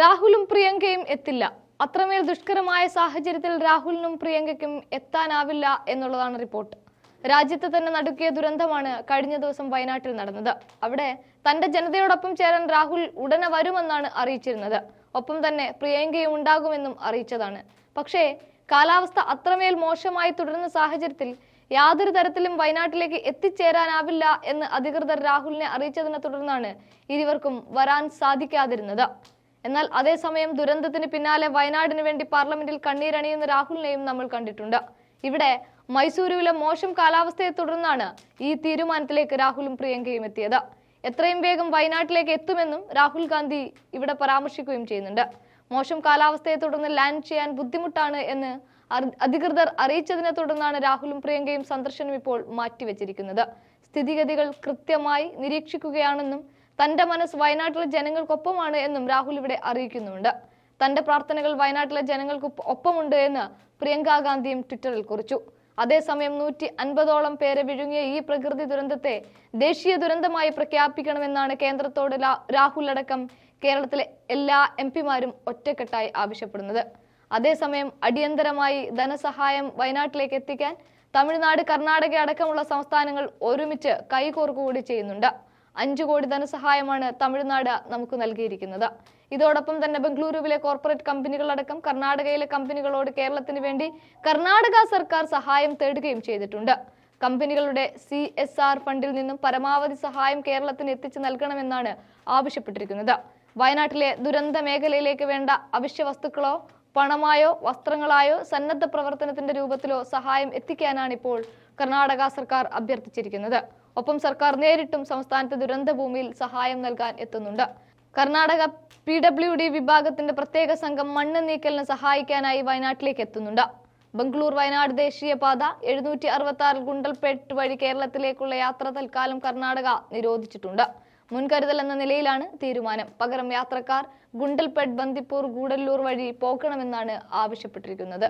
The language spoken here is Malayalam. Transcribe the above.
രാഹുലും പ്രിയങ്കയും എത്തില്ല. അത്രമേൽ ദുഷ്കരമായ സാഹചര്യത്തിൽ രാഹുലിനും പ്രിയങ്കയ്ക്കും എത്താനാവില്ല എന്നുള്ളതാണ് റിപ്പോർട്ട്. രാജ്യത്തെ തന്നെ നടുക്കിയ ദുരന്തമാണ് കഴിഞ്ഞ ദിവസം വയനാട്ടിൽ നടന്നത്. അവിടെ തന്റെ ജനതയോടൊപ്പം ചേരാൻ രാഹുൽ ഉടനെ വരുമെന്നാണ് അറിയിച്ചിരുന്നത്. ഒപ്പം തന്നെ പ്രിയങ്കയും ഉണ്ടാകുമെന്നും അറിയിച്ചതാണ്. പക്ഷേ കാലാവസ്ഥ അത്രമേൽ മോശമായി തുടരുന്ന സാഹചര്യത്തിൽ യാതൊരു തരത്തിലും വയനാട്ടിലേക്ക് എത്തിച്ചേരാനാവില്ല എന്ന് അധികൃതർ രാഹുലിനെ അറിയിച്ചതിനെ തുടർന്നാണ് ഇരുവർക്കും വരാൻ സാധിക്കാതിരുന്നത്. എന്നാൽ അതേസമയം ദുരന്തത്തിന് പിന്നാലെ വയനാടിന് വേണ്ടി പാർലമെന്റിൽ കണ്ണീരണിയുന്ന രാഹുലിനെയും നമ്മൾ കണ്ടിട്ടുണ്ട്. ഇവിടെ മൈസൂരുവിലെ മോശം കാലാവസ്ഥയെ തുടർന്നാണ് ഈ തീരുമാനത്തിലേക്ക് രാഹുലും പ്രിയങ്കയും എത്തിയത്. എത്രയും വേഗം വയനാട്ടിലേക്ക് എത്തുമെന്നും രാഹുൽ ഗാന്ധി ഇവിടെ പരാമർശിക്കുകയും ചെയ്യുന്നുണ്ട്. മോശം കാലാവസ്ഥയെ തുടർന്ന് ലാൻഡ് ചെയ്യാൻ ബുദ്ധിമുട്ടാണ് എന്ന് അധികൃതർ അറിയിച്ചതിനെ തുടർന്നാണ് രാഹുലും പ്രിയങ്കയും സന്ദർശനം ഇപ്പോൾ മാറ്റിവെച്ചിരിക്കുന്നത്. സ്ഥിതിഗതികൾ കൃത്യമായി നിരീക്ഷിക്കുകയാണെന്നും തന്റെ മനസ്സ് വയനാട്ടിലെ ജനങ്ങൾക്കൊപ്പമാണ് എന്നും രാഹുൽ ഇവിടെ അറിയിക്കുന്നുണ്ട്. തന്റെ പ്രാർത്ഥനകൾ വയനാട്ടിലെ ജനങ്ങൾക്ക് ഒപ്പ- ഒപ്പമുണ്ട് എന്ന് പ്രിയങ്കാ ഗാന്ധിയും ട്വിറ്ററിൽ കുറിച്ചു. അതേസമയം നൂറ്റി അൻപതോളം പേരെ വിഴുങ്ങിയ ഈ പ്രകൃതി ദുരന്തത്തെ ദേശീയ ദുരന്തമായി പ്രഖ്യാപിക്കണമെന്നാണ് കേന്ദ്രത്തോട് രാഹുൽ അടക്കം കേരളത്തിലെ എല്ലാ എം പിമാരും ഒറ്റക്കെട്ടായി ആവശ്യപ്പെടുന്നത്. അതേസമയം അടിയന്തരമായി ധനസഹായം വയനാട്ടിലേക്ക് എത്തിക്കാൻ തമിഴ്നാട് കർണാടക അടക്കമുള്ള സംസ്ഥാനങ്ങൾ ഒരുമിച്ച് കൈകോർക്കുകൂടി ചെയ്യുന്നുണ്ട്. അഞ്ചു കോടി ധനസഹായമാണ് തമിഴ്നാട് നമുക്ക് നൽകിയിരിക്കുന്നത്. ഇതോടൊപ്പം തന്നെ ബംഗളൂരുവിലെ കോർപ്പറേറ്റ് കമ്പനികളടക്കം കർണാടകയിലെ കമ്പനികളോട് കേരളത്തിന് വേണ്ടി കർണാടക സർക്കാർ സഹായം തേടുകയും ചെയ്തിട്ടുണ്ട്. കമ്പനികളുടെ സി എസ് ആർ ഫണ്ടിൽ നിന്നും പരമാവധി സഹായം കേരളത്തിന് എത്തിച്ചു നൽകണമെന്നാണ് ആവശ്യപ്പെട്ടിരിക്കുന്നത്. വയനാട്ടിലെ ദുരന്ത മേഖലയിലേക്ക് വേണ്ട അവശ്യ വസ്തുക്കളോ പണമായോ വസ്ത്രങ്ങളായോ സന്നദ്ധ പ്രവർത്തനത്തിന്റെ രൂപത്തിലോ സഹായം എത്തിക്കാനാണ് ഇപ്പോൾ കർണാടക സർക്കാർ അഭ്യർത്ഥിച്ചിരിക്കുന്നത്. ഒപ്പം സർക്കാർ നേരിട്ടും സംസ്ഥാനത്തെ ദുരന്ത ഭൂമിയിൽ സഹായം നൽകാൻ എത്തുന്നുണ്ട്. കർണാടക പി ഡബ്ല്യു ഡി വിഭാഗത്തിന്റെ പ്രത്യേക സംഘം മണ്ണ് നീക്കലിന് സഹായിക്കാനായി വയനാട്ടിലേക്ക് എത്തുന്നുണ്ട്. ബംഗളൂർ വയനാട് ദേശീയപാത എഴുന്നൂറ്റി അറുപത്തി ആറ് ഗുണ്ടൽപേട്ട് വഴി കേരളത്തിലേക്കുള്ള യാത്ര തൽക്കാലം കർണാടക നിരോധിച്ചിട്ടുണ്ട്. മുൻകരുതൽ എന്ന നിലയിലാണ് തീരുമാനം. പകരം യാത്രക്കാർ ഗുണ്ടൽപേട്ട് ബന്ദിപ്പൂർ ഗൂഡല്ലൂർ വഴി പോകണമെന്നാണ് ആവശ്യപ്പെട്ടിരിക്കുന്നത്.